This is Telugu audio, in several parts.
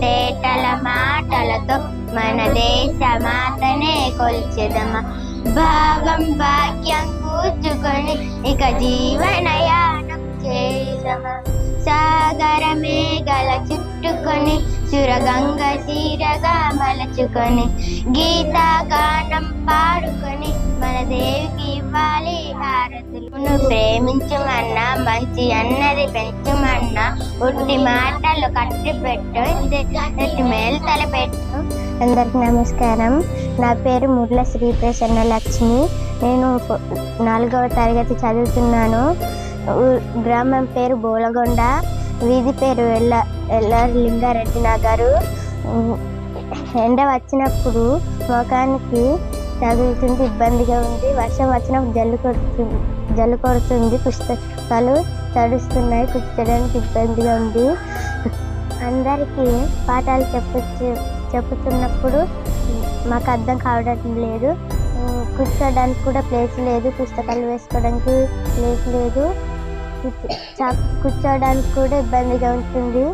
తేటల మాటలతో మన దేశ మాతనే కొల్చెదమా? భావం భాగ్యం కూర్చుకొని ఇక జీవనయానం చేసమా సాగర మేఘల చుట్టుకొని సురగంగ సీరగా మలచుకొని గీతా గానం పాడుకొని మన దేవికి ఇవ్వాలి హారతులు నువ్వు ప్రేమించమన్నా మంచి అన్నది పెంచమన్నా ఉట్టి మాటలు కట్టి పెట్టు మేలు తలపెట్టు. అందరికి నమస్కారం. నా పేరు ముర్ల శ్రీ ప్రసన్న లక్ష్మి. నేను నాలుగవ తరగతి చదువుతున్నాను. గ్రామం పేరు బోలగొండ. వీధి పేరు ఎల్ల ఎల్లారి లింగారెడ్డి నగరు. గారు ఎండ వచ్చినప్పుడు ముఖానికి తగులుతుంది ఇబ్బందిగా ఉంది. వర్షం వచ్చినప్పుడు జల్లు కొడుతుంది జల్లు కొడుతుంది. పుస్తకాలు తడుస్తున్నాయి కూర్చోడానికి ఇబ్బందిగా ఉంది. అందరికీ పాఠాలు చెప్పు చెప్పుతున్నప్పుడు మాకు అర్థం కావడం లేదు. కూర్చోడానికి కూడా ప్లేస్ లేదు పుస్తకాలు వేసుకోవడానికి ప్లేస్ లేదు. కూర్చోడానికి కూడా ఇబ్బందిగా ఉంటుంది.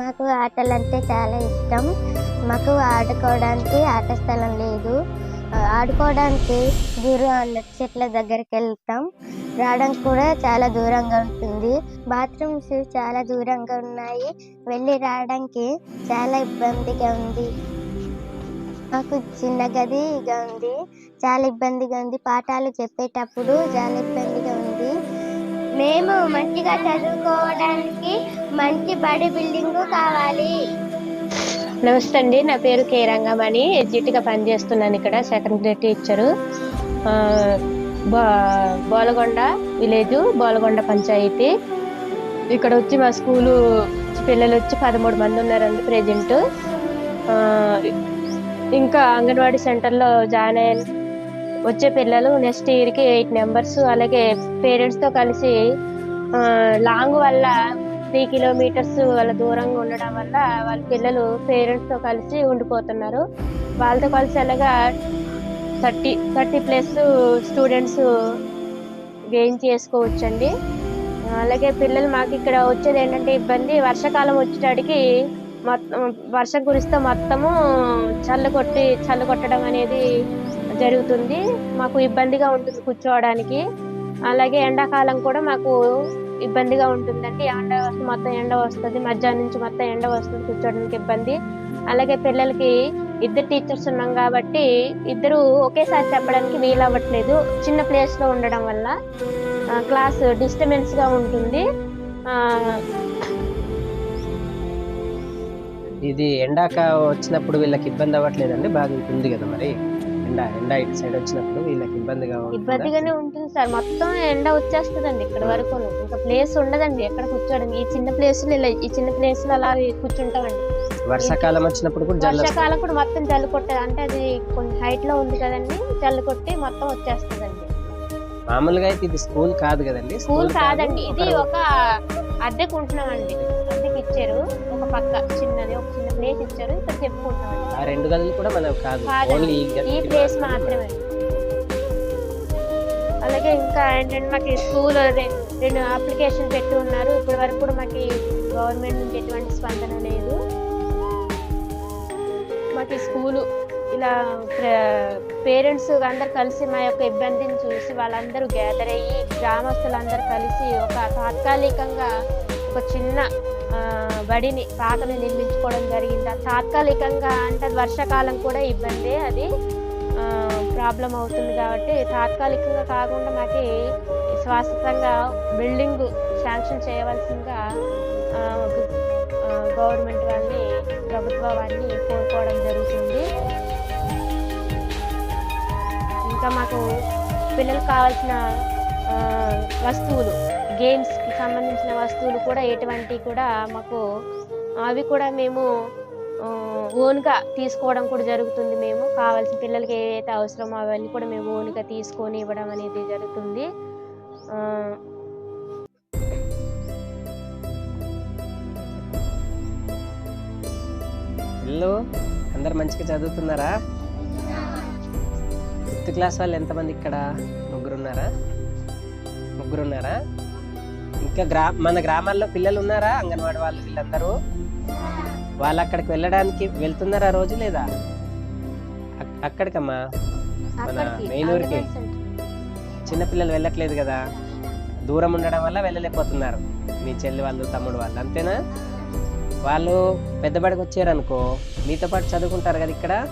మాకు ఆటలు అంటే చాలా ఇష్టం. మాకు ఆడుకోవడానికి ఆట స్థలం లేదు. ఆడుకోవడానికి దూరం చెట్ల దగ్గరికి వెళ్తాం. రావడానికి కూడా చాలా దూరంగా ఉంటుంది. బాత్రూమ్స్ చాలా దూరంగా ఉన్నాయి. వెళ్ళి రావడానికి చాలా ఇబ్బందిగా ఉంది. మాకు చిన్న గదిగా ఉంది. చాలా ఇబ్బందిగా ఉంది. పాఠాలు చెప్పేటప్పుడు చాలా ఇబ్బందిగా ఉంది. మేము మంచిగా చదువుకోవడానికి మంచి బడి బిల్డింగ్ కావాలి. నమస్తే అండి నా పేరు కే రంగమణి. ఎడ్జిట్గా పనిచేస్తున్నాను ఇక్కడ secondary teacher. Bolagonda village Bolagonda panchayat. ఇక్కడ వచ్చి మా స్కూలు పిల్లలు వచ్చి పదమూడు మంది ఉన్నారండి ప్రజెంట్. ఇంకా అంగన్వాడీ సెంటర్లో జాయిన్ అయిన వచ్చే పిల్లలు నెక్స్ట్ ఇయర్కి ఎయిట్ నెంబర్స్ అలాగే పేరెంట్స్తో కలిసి లాంగ్ వల్ల త్రీ కిలోమీటర్స్ వాళ్ళ దూరంగా ఉండడం వల్ల వాళ్ళ పిల్లలు పేరెంట్స్తో కలిసి ఉండిపోతున్నారు. వాళ్ళతో కలిసి అలాగా thirty thirty plus students gain చేసుకోవచ్చండి. అలాగే పిల్లలు మాకు ఇక్కడ వచ్చేది ఏంటంటే ఇబ్బంది. వర్షాకాలం వచ్చేటాడికి మొత్తం వర్షం కురిస్తే మొత్తము చల్ల కొట్టి చల్ల కొట్టడం అనేది జరుగుతుంది. మాకు ఇబ్బందిగా ఉంటుంది కూర్చోవడానికి. అలాగే ఎండాకాలం కూడా మాకు ఇబ్బందిగా ఉంటుందండి. ఎండ మొత్తం ఎండ వస్తుంది మధ్యాహ్నం నుంచి మొత్తం ఎండ వస్తుంది కూర్చోవడానికి ఇబ్బంది. అలాగే పిల్లలకి ఇద్దరు టీచర్స్ ఉన్నాం కాబట్టి ఇద్దరు ఒకేసారి చెప్పడానికి వీలు అవ్వట్లేదు. చిన్న ప్లేస్లో ఉండడం వల్ల క్లాస్ డిస్టర్బెన్స్గా ఉంటుంది. ఇది ఎండాక వచ్చినప్పుడు వీళ్ళకి ఇబ్బంది అవ్వట్లేదండి? బాగా ఉంటుంది కదా మరి? ఎండ ఎండ ఇటు సైడ్ వచ్చినప్పుడు వీళ్ళకి ఇబ్బందిగా? ఇబ్బందిగానే ఉంటుంది సార్. మొత్తం ఎండ వచ్చేస్తుందండి ఇక్కడ వరకు. ఇంకా ప్లేస్ ఉండదండి. ఎక్కడ కూర్చోవడం. ఈ చిన్న ప్లేస్ ఇలా ఈ చిన్న ప్లేస్లో అలా కూర్చుంటామండి. వర్షాకాలం వచ్చినప్పుడు కూడా జల్లు. వర్షాకాలం కూడా మొత్తం జల్లు కొట్టేది. అంటే అది కొంచెం హైట్లో ఉంది కదండి. జల్లు కొట్టి మొత్తం వచ్చేస్తుందండి. మామూలుగా అయితే ఇది స్కూల్ కాదు కదండి. స్కూల్ కాదు, కాదండి. ఇది ఒక- ఒక అద్దెకు ఉంటున్నామండి. అద్దెకి ఇచ్చారు. ఒక పక్క చిన్నది ఒక చిన్న ప్లేస్ ఇచ్చారు. ఇక్కడ చెప్పుకుంటున్నామండి ఆ రెండు గదులు కూడా మనకు కాదు. ఓన్లీ ఈ ప్లేస్ మాత్రమే అలాగే ఇంకా ఏంటంటే మాకు స్కూల్ రెండు అప్లికేషన్ పెట్టి ఉన్నారు. ఇప్పటి వరకు కూడా మాకు గవర్నమెంట్ నుంచి ఎటువంటి స్పందన లేదు. మాకు స్కూలు ఇలా పేరెంట్స్ అందరు కలిసి మా యొక్క ఇబ్బందిని చూసి వాళ్ళందరూ గ్యాదర్ అయ్యి గ్రామస్తులందరూ కలిసి ఒక తాత్కాలికంగా ఒక చిన్న బడిని పాకను నిర్మించుకోవడం జరిగింది? తాత్కాలికంగా అంటే వర్షాకాలం కూడా ఇబ్బంది అది ప్రాబ్లం అవుతుంది కాబట్టి తాత్కాలికంగా కాకుండా మాకు శాశ్వతంగా బిల్డింగ్ శాంక్షన్ చేయవలసిందిగా గవర్నమెంట్ వాళ్ళని ప్రభుత్వ వాళ్ళని కోరుకోవడం జరుగుతుంది. ఇంకా మాకు పిల్లలకు కావాల్సిన వస్తువులు గేమ్స్కి సంబంధించిన వస్తువులు కూడా ఎటువంటి కూడా మాకు అవి కూడా మేము ఓన్గా తీసుకోవడం కూడా జరుగుతుంది మేము. కావాల్సిన పిల్లలకి ఏదైతే అవసరమో అవన్నీ కూడా మేము ఓన్గా తీసుకొని ఇవ్వడం అనేది జరుగుతుంది. పిల్లలు అందరు మంచిగా చదువుతున్నారా? ఫిఫ్త్ క్లాస్ వాళ్ళు ఎంతమంది ఇక్కడ? ముగ్గురు ఉన్నారా ముగ్గురు ఉన్నారా ఇంకా గ్రా మన గ్రామాల్లో పిల్లలు ఉన్నారా అంగన్వాడి వాళ్ళు వీళ్ళందరూ? వాళ్ళు అక్కడికి వెళ్ళడానికి వెళ్తున్నారా రోజు లేదా? అక్- అక్కడికమ్మా? మన మెయిన్ ఊరికి. చిన్నపిల్లలు వెళ్ళట్లేదు కదా? దూరం ఉండడం వల్ల వెళ్ళలేకపోతున్నారు. మీ చెల్లి వాళ్ళు తమ్ముడు వాళ్ళు అంతేనా? వాళ్ళు పెద్దబడికి వచ్చారనుకో మీతో పాటు చదువుకుంటారు కదా ఇక్కడ?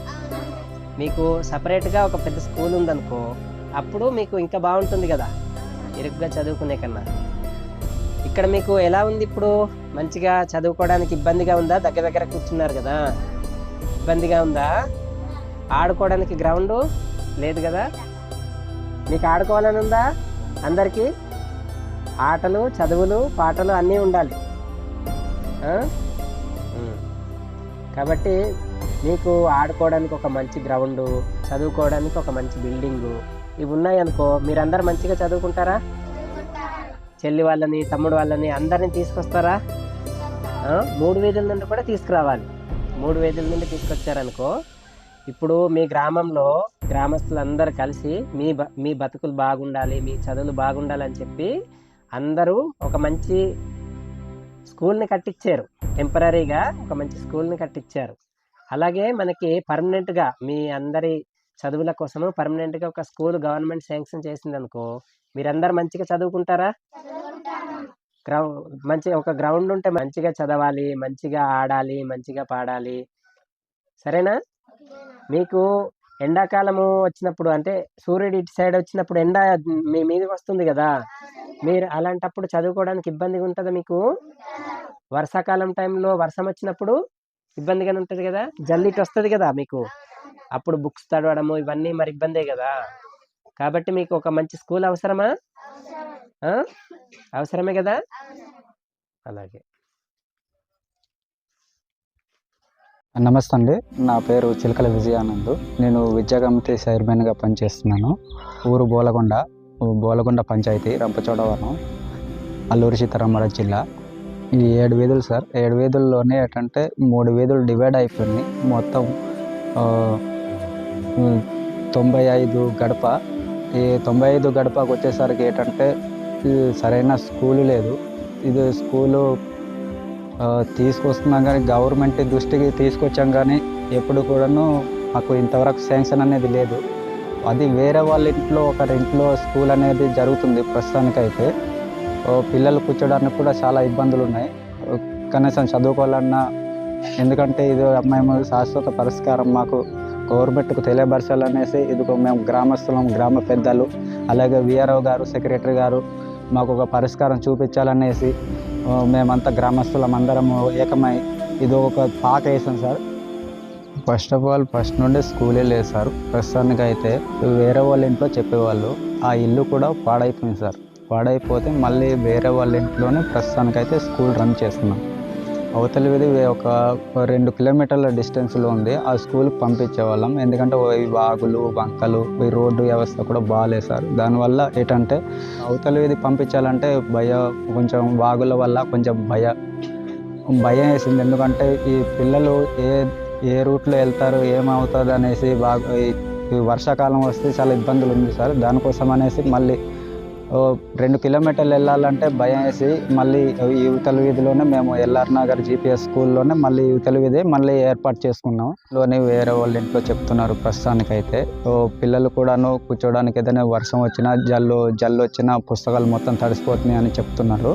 మీకు సపరేట్గా ఒక పెద్ద స్కూల్ ఉందనుకో అప్పుడు మీకు ఇంకా బాగుంటుంది కదా? ఇరుగ్గా చదువుకునే కన్నా. ఇక్కడ మీకు ఎలా ఉంది ఇప్పుడు? మంచిగా చదువుకోవడానికి ఇబ్బందిగా ఉందా? దగ్గర దగ్గర కూర్చున్నారు కదా. ఇబ్బందిగా ఉందా? ఆడుకోవడానికి గ్రౌండ్ లేదు కదా? మీకు ఆడుకోవాలని ఉందా? అందరికీ? ఆటలు చదువులు పాటలు అన్నీ ఉండాలి. కాబట్టి మీకు ఆడుకోవడానికి ఒక మంచి గ్రౌండ్ చదువుకోవడానికి ఒక మంచి బిల్డింగు ఇవి ఉన్నాయనుకో మీరందరూ మంచిగా చదువుకుంటారా? చెల్లి వాళ్ళని తమ్ముడు వాళ్ళని అందరిని తీసుకొస్తారా? మూడు వీధుల నుండి కూడా తీసుకురావాలి. మూడు వీధుల నుండి తీసుకొచ్చారనుకో ఇప్పుడు మీ గ్రామంలో గ్రామస్తులందరూ కలిసి మీ బ మీ బతుకులు బాగుండాలి మీ చదువులు బాగుండాలని చెప్పి అందరూ ఒక మంచి స్కూల్ని కట్టించారు టెంపరీగా ఒక మంచి స్కూల్ని కట్టించారు అలాగే మనకి పర్మనెంట్గా మీ అందరి చదువుల కోసము పర్మనెంట్గా ఒక స్కూల్ గవర్నమెంట్ శాంక్షన్ చేసింది అనుకో మీరందరూ మంచిగా చదువుకుంటారా? గ్రౌ మంచి ఒక గ్రౌండ్ ఉంటే మంచిగా చదవాలి మంచిగా ఆడాలి మంచిగా పాడాలి. సరేనా? మీకు ఎండాకాలము వచ్చినప్పుడు అంటే సూర్యుడు ఇటు సైడ్ వచ్చినప్పుడు ఎండ మీ మీదకి వస్తుంది కదా మీరు అలాంటప్పుడు చదువుకోవడానికి ఇబ్బందిగా ఉంటుందా మీకు? వర్షాకాలం టైంలో వర్షం వచ్చినప్పుడు ఇబ్బందిగానే ఉంటుంది కదా జల్లిటి వస్తుంది కదా మీకు. అప్పుడు బుక్స్ తడవడము ఇవన్నీ మరి ఇబ్బందే కదా? కాబట్టి మీకు ఒక మంచి స్కూల్ అవసరమా? అవసరమే కదా? అలాగే. నమస్తే అండి నా పేరు చిలకల విజయానంద్. నేను విద్యా కమిటీ చైర్మన్గా పనిచేస్తున్నాను. ఊరు బోలగొండ బోలగొండ పంచాయతీ రంపచోడవరం అల్లూరి సీతారామరాజు జిల్లా. ఈ ఏడు వీధులు సార్. ఏడు వీధుల్లోనే ఏంటంటే మూడు వీధులు డివైడ్ అయిపోయినాయి. మొత్తం తొంభై ఐదు గడప. ఈ తొంభై ఐదు గడపకు వచ్చేసరికి ఏంటంటే సరైన స్కూలు లేదు. ఇది స్కూలు తీసుకొస్తున్నాం కానీ గవర్నమెంట్ దృష్టికి తీసుకొచ్చాం కానీ ఎప్పుడు కూడాను మాకు ఇంతవరకు శాంక్షన్ అనేది లేదు. అది వేరే వాళ్ళ ఇంట్లో ఒకరి ఇంట్లో స్కూల్ అనేది జరుగుతుంది ప్రస్తుతానికైతే. పిల్లలు కూర్చోడానికి కూడా చాలా ఇబ్బందులు ఉన్నాయి కనీసం చదువుకోవాలన్నా ఎందుకంటే ఇది మేము శాశ్వత పరిష్కారం మాకు గవర్నమెంట్కు తెలియపరచాలనేసి ఇది మేము గ్రామస్తులం గ్రామ పెద్దలు అలాగే విఆర్ఓ గారు సెక్రటరీ గారు మాకు ఒక పరిష్కారం చూపించాలనేసి మేమంతా గ్రామస్తులం అందరము ఏకమై ఇది ఒక పాక వేసాం sir. First of all first నుండి స్కూలే లేదు సార్. ప్రస్తుతానికి అయితే వేరే వాళ్ళ ఇంట్లో చెప్పేవాళ్ళు ఆ ఇల్లు కూడా పాడైపోయింది సార్. పాడైపోతే మళ్ళీ వేరే వాళ్ళ ఇంట్లోనే ప్రస్తుతానికైతే స్కూల్ రన్ చేస్తున్నాం. అవతల వీధి ఒక రెండు కిలోమీటర్ల డిస్టెన్స్లో ఉంది ఆ స్కూల్కి పంపించేవాళ్ళం. ఎందుకంటే ఈ వాగులు వంకలు ఈ రోడ్డు వ్యవస్థ కూడా బాగాలేసారు సార్. దానివల్ల ఏంటంటే అవతల వీధి పంపించాలంటే భయ కొంచెం వాగుల వల్ల కొంచెం భయ భయం వేసింది. ఎందుకంటే ఈ పిల్లలు ఏ ఏ రూట్లో వెళ్తారు ఏమవుతుంది అనేసి బాగా ఈ- వర్షాకాలం వస్తే చాలా ఇబ్బందులు ఉంది సార్. దానికోసం అనేసి మళ్ళీ రెండు కిలోమీటర్లు వెళ్ళాలంటే భయం వేసి మళ్ళీ యువతల వీధిలోనే మేము ఎల్ఆర్ నగర్ జీపీఎస్ స్కూల్లోనే మళ్ళీ యువతల వీధి మళ్ళీ ఏర్పాటు చేసుకున్నాం. లోని వేరే వాళ్ళ ఇంట్లో చెప్తున్నారు ప్రస్తుతానికైతే. పిల్లలు కూడాను కూర్చోడానికి ఏదైనా వర్షం వచ్చినా జల్లు జల్లు వచ్చినా పుస్తకాలు మొత్తం తడిసిపోతున్నాయి అని చెప్తున్నారు.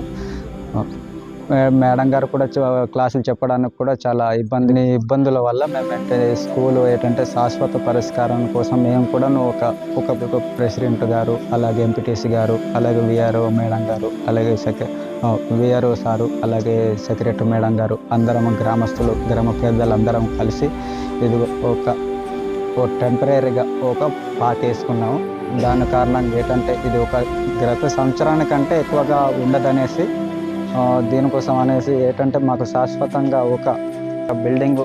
ఓకే మేడం గారు కూడా చ- క్లాసులు చెప్పడానికి కూడా చాలా ఇబ్బంది ఇబ్బందుల వల్ల మేము అంటే స్కూల్ ఏంటంటే శాశ్వత పరిష్కారం కోసం మేము కూడా ఒక ఒక ప్రెసిడెంట్ గారు అలాగే ఎంపీటీసీ గారు అలాగే విఆర్ఓ మేడం గారు అలాగే సెక్ర విఆర్ఓ సారు అలాగే సెక్రటరీ మేడం గారు అందరం గ్రామస్తులు గ్రామ పేదలు అందరం కలిసి ఇది ఒక టెంపరీగా ఒక పాట వేసుకున్నాము. దాని కారణంగా ఏంటంటే ఇది ఒక గత సంవత్సరానికంటే ఎక్కువగా ఉండదనేసి దీనికోసం అనేసి ఏంటంటే మాకు శాశ్వతంగా ఒక బిల్డింగ్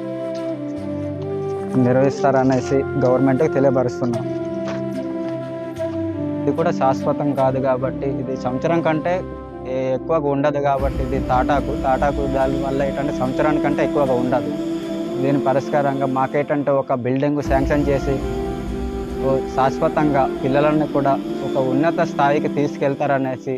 నిర్వహిస్తారనేసి గవర్నమెంట్కి తెలియపరుస్తున్నాం. ఇది కూడా శాశ్వతం కాదు కాబట్టి ఇది సంవత్సరం కంటే ఎక్కువగా ఉండదు కాబట్టి ఇది తాటాకు. తాటాకు దాని వల్ల ఏంటంటే సంవత్సరానికంటే ఎక్కువగా ఉండదు. దీని పరిష్కారంగా మాకేంటంటే ఒక బిల్డింగ్ శాంక్షన్ చేసి శాశ్వతంగా పిల్లలని కూడా ఒక ఉన్నత స్థాయికి తీసుకెళ్తారనేసి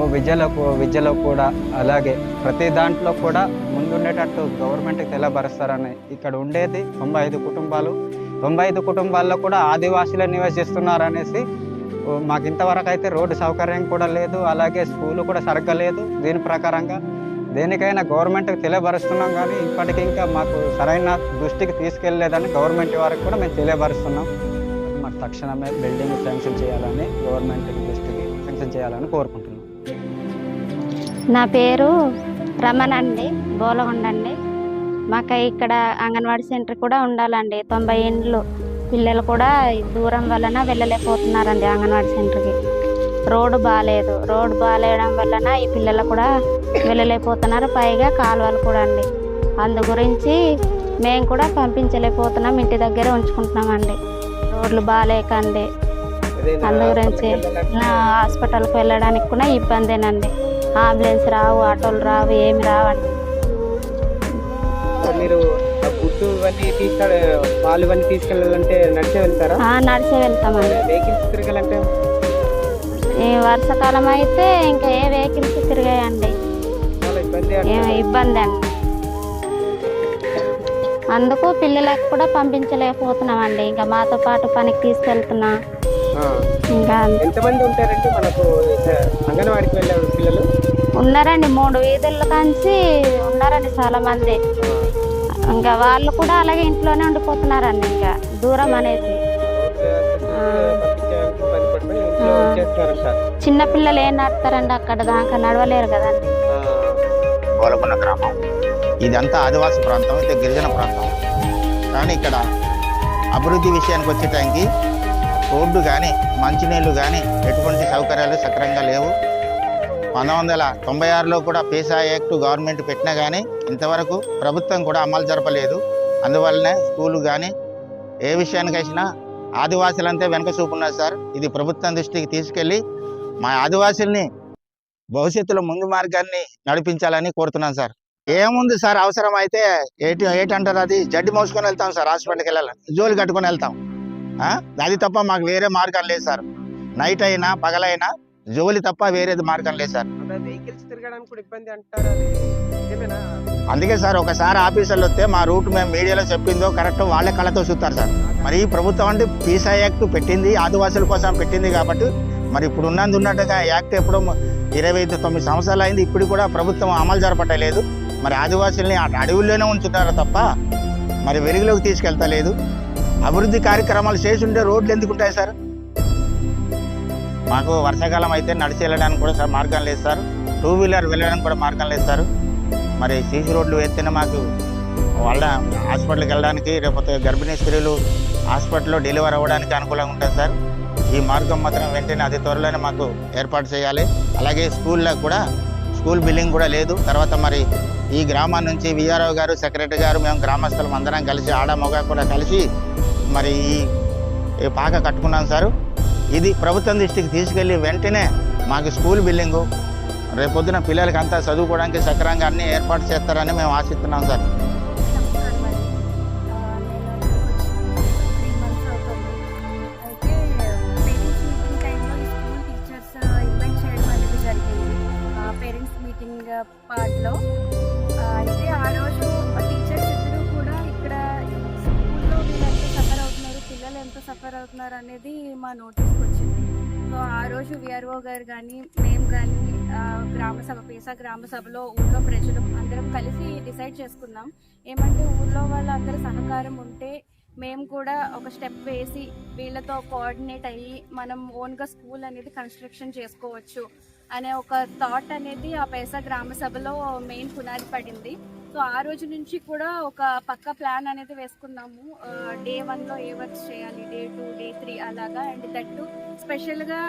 ఓ విద్యలో విద్యలో కూడా అలాగే ప్రతి దాంట్లో కూడా ముందుండేటట్టు గవర్నమెంట్కి తెలబరుస్తారని ఇక్కడ ఉండేది తొంభై ఐదు కుటుంబాలు. తొంభై ఐదు కుటుంబాల్లో కూడా ఆదివాసీలు నివసిస్తున్నారనేసి ఓ మాకు ఇంతవరకు అయితే రోడ్డు సౌకర్యం కూడా లేదు అలాగే స్కూలు కూడా సరిగ్గా లేదు దీని ప్రకారంగా. దేనికైనా గవర్నమెంట్కి తెలియపరుస్తున్నాం కానీ ఇప్పటికి ఇంకా మాకు సరైన దృష్టికి తీసుకెళ్ళలేదని గవర్నమెంట్ వారికి కూడా మేము తెలియపరుస్తున్నాం మాకు తక్షణమే బిల్డింగ్ శాంక్షన్ చేయాలని గవర్నమెంట్ దృష్టికి శాంక్షన్ చేయాలని కోరుకుంటున్నాం. నా పేరు రమణ అండి బోలగొండ అండి మాకు ఇక్కడ అంగన్వాడీ సెంటర్ కూడా ఉండాలండి. తొంభై ఇండ్లు పిల్లలు కూడా దూరం వలన వెళ్ళలేకపోతున్నారండి అంగన్వాడీ సెంటర్కి. రోడ్డు బాగాలేదు రోడ్డు బాగాలేయడం వలన ఈ పిల్లలు కూడా వెళ్ళలేకపోతున్నారు. పైగా కాలువలు కూడా అండి. అందు గురించి మేము కూడా పంపించలేకపోతున్నాం. ఇంటి దగ్గరే ఉంచుకుంటున్నామండి. రోడ్లు బాగాలేకండి అందు గురించి హాస్పిటల్కి వెళ్ళడానికి కూడా ఇబ్బందేనండి. అంబులెన్స్ రావు ఆటోలు రావు ఏమి రావండి మీరు ఆ గుడ్డు ఇవన్నీ తీసుకెళ్ళ పాలు ఇవన్నీ తీసుకెళ్ళాలంటే నడిచే వెళ్తారా? ఆ, నడిచే వెళ్తామండి. వెహికల్స్ తిరగాలంటే? ఈ వర్షాకాలం అయితే ఇంకా ఏ వెహికల్స్ తిరిగాయండి. ఇబ్బంది అండి. అందుకు పిల్లలకు కూడా పంపించలేకపోతున్నామండి. ఇంకా మాతో పాటు పనికి తీసుకెళ్తున్నా. ఇంకా ఎంతమంది ఉంటారండి మనకు అంగన్వాడికి వెళ్ళే పిల్లలు? ఉన్నారండి మూడు వీధుల కాంచి ఉన్నారండి చాలా మంది ఇంకా వాళ్ళు కూడా అలాగే ఇంట్లోనే ఉండిపోతున్నారండి ఇంకా దూరం అనేది. చిన్న పిల్లలు ఏం నడతారండి అక్కడ? దాకా నడవలేరు కదండి. గోలకొండ గ్రామం. ఇదంతా ఆదివాసీ ప్రాంతం ఇది గిరిజన ప్రాంతం. కానీ ఇక్కడ అభివృద్ధి విషయానికి వచ్చేటానికి రోడ్డు కానీ మంచినీళ్ళు కానీ ఎటువంటి సౌకర్యాలు సక్రమంగా లేవు. పంతొమ్మిది వందల తొంభై ఆరులో కూడా పేసా యాక్ట్ గవర్నమెంట్ పెట్టినా కానీ ఇంతవరకు ప్రభుత్వం కూడా అమలు జరపలేదు. అందువల్లనే స్కూలు కానీ ఏ విషయానికి వచ్చినా ఆదివాసులంతా వెనక చూపున్నారు సార్. ఇది ప్రభుత్వం దృష్టికి తీసుకెళ్ళి మా ఆదివాసుల్ని భవిష్యత్తులో ముందు మార్గాన్ని నడిపించాలని కోరుతున్నాను సార్. ఏముంది సార్ అవసరం అయితే ఏటి ఏటంటారు అది? జడ్డి మోసుకొని వెళ్తాం సార్ హాస్పిటల్కి వెళ్ళాలి. జోలు కట్టుకొని వెళ్తాం. అది తప్ప మాకు వేరే మార్గం లేదు సార్. నైట్ అయినా పగలైనా జోలి తప్ప వేరేది మార్గం లేదు సార్. అందుకే సార్ ఒకసారి ఆఫీసర్లు వస్తే మా రూట్ మేము మీడియాలో చెప్పిందో కరెక్ట్ వాళ్ళే కళ్ళతో చూస్తారు సార్. మరి ఈ ప్రభుత్వం అంటే పీసా యాక్ట్ పెట్టింది ఆదివాసుల కోసం పెట్టింది కాబట్టి మరి ఇప్పుడు ఉన్నది ఉన్నట్టుగా యాక్ట్ ఎప్పుడో ఇరవై ఐదు తొమ్మిది సంవత్సరాలు అయింది ఇప్పుడు కూడా ప్రభుత్వం అమలు జరపటలేదు. మరి ఆదివాసుల్ని అడవుల్లోనే ఉంచుతారు తప్ప? మరి వెలుగులోకి తీసుకెళ్తలేదు. అభివృద్ధి కార్యక్రమాలు చేసి ఉంటే రోడ్లు ఎందుకు ఉంటాయి సార్? మాకు వర్షాకాలం అయితే నడిచి వెళ్ళడానికి కూడా సార్ మార్గం లేదు సార్. టూ వీలర్ వెళ్ళడానికి కూడా మార్గం లేదు సార్. మరి సీసీ రోడ్లు వేస్తేనే మాకు వాళ్ళ హాస్పిటల్కి వెళ్ళడానికి లేకపోతే గర్భిణీ స్త్రీలు హాస్పిటల్లో డెలివరీ అవ్వడానికి అనుకూలంగా ఉంటుంది సార్. ఈ మార్గం మాత్రం వెంటనే అతి త్వరలోనే మాకు ఏర్పాటు చేయాలి. అలాగే స్కూల్లో కూడా స్కూల్ బిల్డింగ్ కూడా లేదు. తర్వాత మరి ఈ గ్రామం నుంచి విఆర్ఓ గారు సెక్రటరీ గారు మేము గ్రామస్తులం అందరం కలిసి ఆడ మగ కూడా కలిసి మరి ఈ పాక కట్టుకున్నాం సారు. ఇది ప్రభుత్వం దృష్టికి తీసుకెళ్ళి వెంటనే మాకు స్కూల్ బిల్డింగు రేపొద్దున పిల్లలకి అంతా చదువుకోవడానికి సక్రంగా అన్ని ఏర్పాటు చేస్తారని మేము ఆశిస్తున్నాం సార్. సఫర్ అవుతున్నారు అనేది మా నోటీస్కి వచ్చింది. సో ఆ రోజు విఆర్ఓ గారు కానీ మేము కానీ గ్రామ సభ పేసా గ్రామ సభలో ఊళ్ళో ప్రజలు అందరం కలిసి డిసైడ్ చేసుకున్నాం. ఏమంటే ఊళ్ళో వాళ్ళందరూ సహకారం ఉంటే మేము కూడా ఒక స్టెప్ వేసి వీళ్ళతో కోఆర్డినేట్ అయ్యి మనం ఓన్గా స్కూల్ అనేది కన్స్ట్రక్షన్ చేసుకోవచ్చు అనే ఒక థాట్ అనేది ఆ పేసా గ్రామ సభలో మెయిన్ పునాది పడింది. సో ఆ రోజు నుంచి కూడా ఒక పక్క ప్లాన్ అనేది వేసుకున్నాము డే వన్లో ఏ వర్క్స్ చేయాలి? డే టూ డే త్రీ అలాగా. అండ్ దట్టు స్పెషల్గా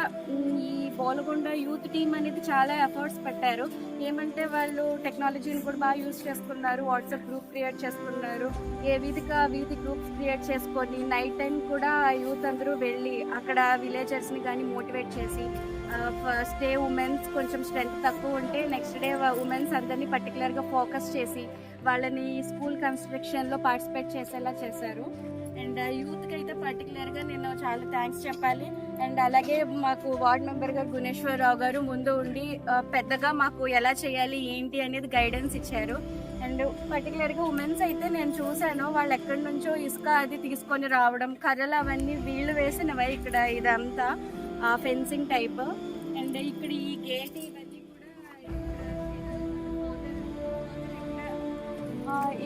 ఈ బోలగొండ యూత్ టీమ్ అనేది చాలా ఎఫర్ట్స్ పెట్టారు. ఏమంటే వాళ్ళు టెక్నాలజీని కూడా బాగా యూజ్ చేసుకున్నారు. వాట్సాప్ గ్రూప్ క్రియేట్ చేసుకున్నారు. ఏ వీధిగా వీధి గ్రూప్స్ క్రియేట్ చేసుకొని నైట్ టైం కూడా యూత్ అందరూ వెళ్ళి అక్కడ విలేజర్స్ని కానీ మోటివేట్ చేసి ఫస్ట్ డే ఉమెన్స్ కొంచెం స్ట్రెంత్ తక్కువ ఉంటే నెక్స్ట్ డే ఉమెన్స్ అందరినీ పర్టికులర్గా ఫోకస్ చేసి వాళ్ళని స్కూల్ కన్స్ట్రక్షన్లో పార్టిసిపేట్ చేసేలా చేశారు. అండ్ యూత్కి uh, అయితే పర్టికులర్గా నేను చాలా థ్యాంక్స్ చెప్పాలి. అండ్ అలాగే మాకు వార్డ్ మెంబర్ గారు గుణేశ్వరరావు గారు ముందు ఉండి uh, పెద్దగా మాకు ఎలా చేయాలి ఏంటి అనేది గైడెన్స్ ఇచ్చారు. అండ్ పర్టికులర్గా ఉమెన్స్ అయితే నేను చూశాను. వాళ్ళు ఎక్కడి నుంచో ఇసుక అది తీసుకొని రావడం కర్రలు అవన్నీ వీళ్ళు వేసినవే ఇక్కడ ఇదంతా. Fencing type. అండ్ ఇక్కడ ఈ గేట్ ఇవన్నీ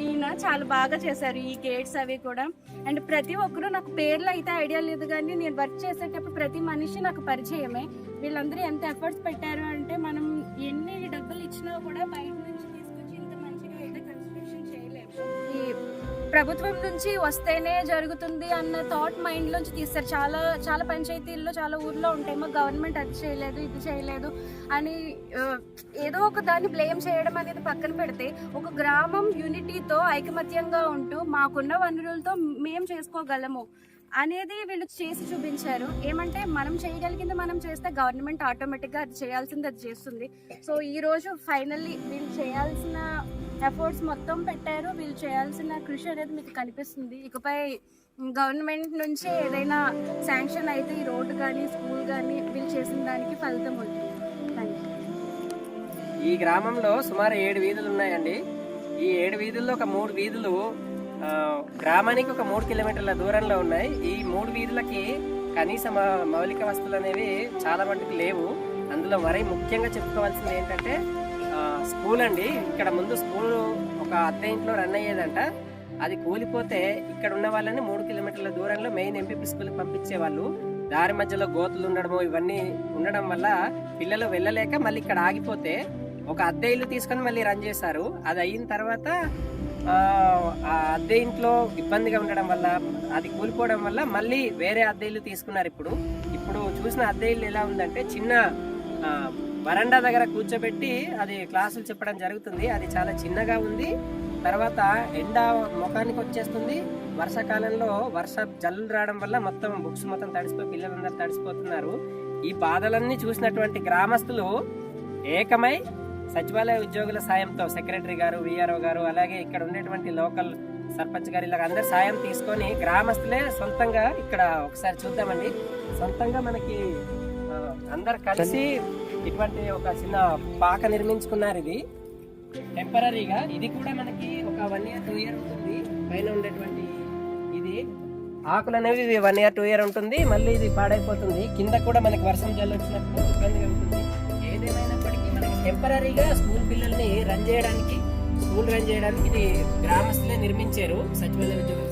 ఈయన చాలా బాగా చేశారు ఈ గేట్స్ అవి కూడా. అండ్ ప్రతి ఒక్కరు నాకు పేర్లు అయితే ఐడియా లేదు కానీ నేను వర్క్ చేసేటప్పుడు ప్రతి మనిషి నాకు పరిచయమే. వీళ్ళందరూ ఎంత ఎఫర్ట్స్ పెట్టారు అంటే మనం ఎన్ని డబ్బులు ఇచ్చినా కూడా బయట ప్రభుత్వం నుంచి వస్తేనే జరుగుతుంది అన్న థాట్ మైండ్ నుంచి తీస్తారు. చాలా చాలా పంచాయతీల్లో చాలా ఊర్లో ఉంటాయి. మా గవర్నమెంట్ అది చేయలేదు ఇది చేయలేదు అని ఏదో ఒక దాన్ని బ్లేమ్ చేయడం అనేది పక్కన పెడితే ఒక గ్రామం యూనిటీతో ఐకమత్యంగా ఉంటూ మాకున్న వనరులతో మేము చేసుకోగలము అనేది వీళ్ళు చేసి చూపించారు. ఏమంటే మనం చేయగలిగింది మనం చేస్తే గవర్నమెంట్ ఆటోమేటిక్గా అది చేయాల్సింది అది చేస్తుంది. సో ఈరోజు ఫైనల్లీ వీళ్ళు చేయాల్సిన ఎఫర్ట్స్ మొత్తం పెట్టారు. వీళ్ళు చేయాల్సిన కృషి అనేది మీకు కనిపిస్తుంది. ఇకపై గవర్నమెంట్ నుంచి ఏదైనా శాంక్షన్ అయితే ఈ రోడ్డు కానీ స్కూల్ కానీ వీళ్ళు చేసిన దానికి ఫలితం ఉంటుంది ఈ గ్రామంలో సుమారు ఏడు వీధులు ఉన్నాయండి. ఈ ఏడు వీధుల్లో ఒక మూడు వీధులు గ్రామానికి ఒక మూడు కిలోమీటర్ల దూరంలో ఉన్నాయి. ఈ మూడు వీధులకి కనీస మౌలిక వస్తువులు అనేవి చాలా మటుకు లేవు. అందులో మరీ ముఖ్యంగా చెప్పుకోవాల్సింది ఏంటంటే స్కూల్ అండి. ఇక్కడ ముందు స్కూల్ ఒక అద్దె ఇంట్లో రన్ అయ్యేదంట. అది కూలిపోతే ఇక్కడ ఉన్న వాళ్ళని మూడు కిలోమీటర్ల దూరంలో మెయిన్ ఎంపీపీ స్కూల్కి పంపించేవాళ్ళు. దారి మధ్యలో గోతులు ఉండడము ఇవన్నీ ఉండడం వల్ల పిల్లలు వెళ్ళలేక మళ్ళీ ఇక్కడ ఆగిపోతే ఒక అద్దె ఇల్లు తీసుకొని మళ్ళీ రన్ చేశారు. అది అయిన తర్వాత ఆ, అద్దె ఇంట్లో ఇబ్బందిగా ఉండడం వల్ల అది కూలిపోవడం వల్ల మళ్ళీ వేరే అద్దె ఇల్లు తీసుకున్నారు ఇప్పుడు. ఇప్పుడు చూసిన అద్దె ఇల్లు ఎలా ఉందంటే చిన్న వరండా దగ్గర కూర్చోబెట్టి అది క్లాసులు చెప్పడం జరుగుతుంది. అది చాలా చిన్నగా ఉంది. తర్వాత ఎండ ముఖానికి వచ్చేస్తుంది. వర్షాకాలంలో వర్ష జల్లు రావడం వల్ల మొత్తం బుక్స్ మొత్తం తడిసిపోయి పిల్లలందరూ తడిసిపోతున్నారు. ఈ బాధలన్నీ చూసినటువంటి గ్రామస్తులు ఏకమై సచివాలయ ఉద్యోగుల సాయంతో సెక్రటరీ గారు విఆర్ఓ గారు అలాగే ఇక్కడ ఉండేటువంటి లోకల్ సర్పంచ్ గారు ఇలాగ అందరు సాయం తీసుకొని గ్రామస్తులే సొంతంగా ఇక్కడ ఒకసారి చూద్దామండి. సొంతంగా మనకి అందరు కలిసి ఇటువంటి ఒక చిన్న పాక నిర్మించుకున్నారు ఇది. టెంపరీగా ఇది కూడా మనకి ఒక వన్ ఇయర్ టూ ఇయర్ ఉంటుంది. పైన ఉండేటువంటి ఇది. ఆకులు అనేవి వన్ ఇయర్ టూ ఇయర్ ఉంటుంది. మళ్ళీ ఇది పాడైపోతుంది. కింద కూడా మనకి వర్షం జల్లొచ్చినప్పుడు ఇబ్బందిగా ఉంటుంది. ఏదేమైనప్పటికీ మనకి టెంపరీగా స్కూల్ పిల్లల్ని రన్ చేయడానికి స్కూల్ రన్ చేయడానికి ఇది గ్రామస్తులే నిర్మించారు. సచివాలయ ఉద్యోగుల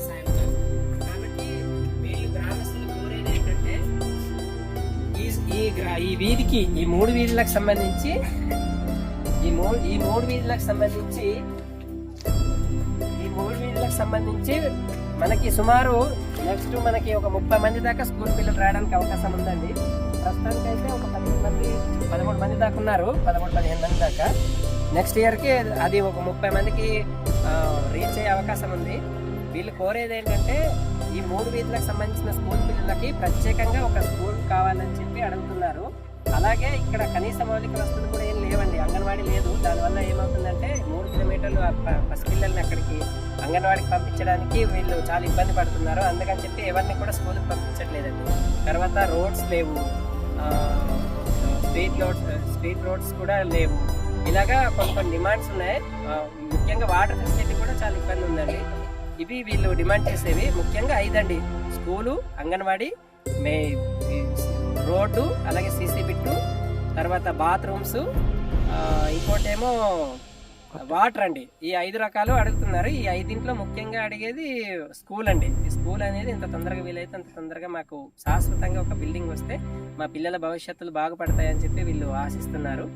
ఈ ఈ వీధికి ఈ మూడు వీధులకు సంబంధించి ఈ మూడు ఈ మూడు వీధులకు సంబంధించి ఈ మూడు వీధులకు సంబంధించి మనకి సుమారు నెక్స్ట్ మనకి ఒక ముప్పై మంది దాకా స్కూల్ పిల్లలు రావడానికి అవకాశం ఉందండి. ప్రస్తుతానికి అయితే ఒక పదిహేను మంది పదమూడు మంది దాకా ఉన్నారు. పదమూడు పదిహేను మంది దాకా. నెక్స్ట్ ఇయర్కి అది ఒక ముప్పై మందికి రీచ్ అయ్యే అవకాశం ఉంది. వీళ్ళు కోరేది ఏంటంటే ఈ మూడు వీధులకు సంబంధించిన స్కూల్ పిల్లలకి ప్రత్యేకంగా ఒక స్కూల్ కావాలని చెప్పి అడుగుతున్నారు. అలాగే ఇక్కడ కనీస మౌలిక వస్తువులు కూడా ఏం లేవండి. అంగన్వాడీ లేదు. దానివల్ల ఏమవుతుందంటే మూడు కిలోమీటర్లు పసిపిల్లల్ని అక్కడికి అంగన్వాడికి పంపించడానికి వీళ్ళు చాలా ఇబ్బంది పడుతున్నారు. అందుకని చెప్పి ఎవరిని కూడా స్కూల్కి పంపించట్లేదండి. తర్వాత రోడ్స్ లేవు. స్ట్రీట్ రోడ్స్ స్ట్రీట్ రోడ్స్ కూడా లేవు. ఇలాగా కొన్ని కొన్ని డిమాండ్స్ ఉన్నాయి. ముఖ్యంగా వాటర్ ఫెసిలిటీ కూడా చాలా ఇబ్బంది ఉందండి. ఇవి వీళ్ళు డిమాండ్ చేసేవి ముఖ్యంగా ఐదండి. స్కూలు అంగన్వాడీ మే రోడ్డు అలాగే సీసీ బిట్టు తర్వాత బాత్రూమ్స్ ఇంకోటేమో వాటర్ అండి ఈ ఐదు రకాలు అడుగుతున్నారు. ఈ ఐదింట్లో ముఖ్యంగా అడిగేది స్కూల్ అండి. ఈ స్కూల్ అనేది ఇంత తొందరగా వీలైతే అంత తొందరగా మాకు శాశ్వతంగా ఒక బిల్డింగ్ వస్తే మా పిల్లల భవిష్యత్తులు బాగుపడతాయని చెప్పి వీళ్ళు ఆశిస్తున్నారు.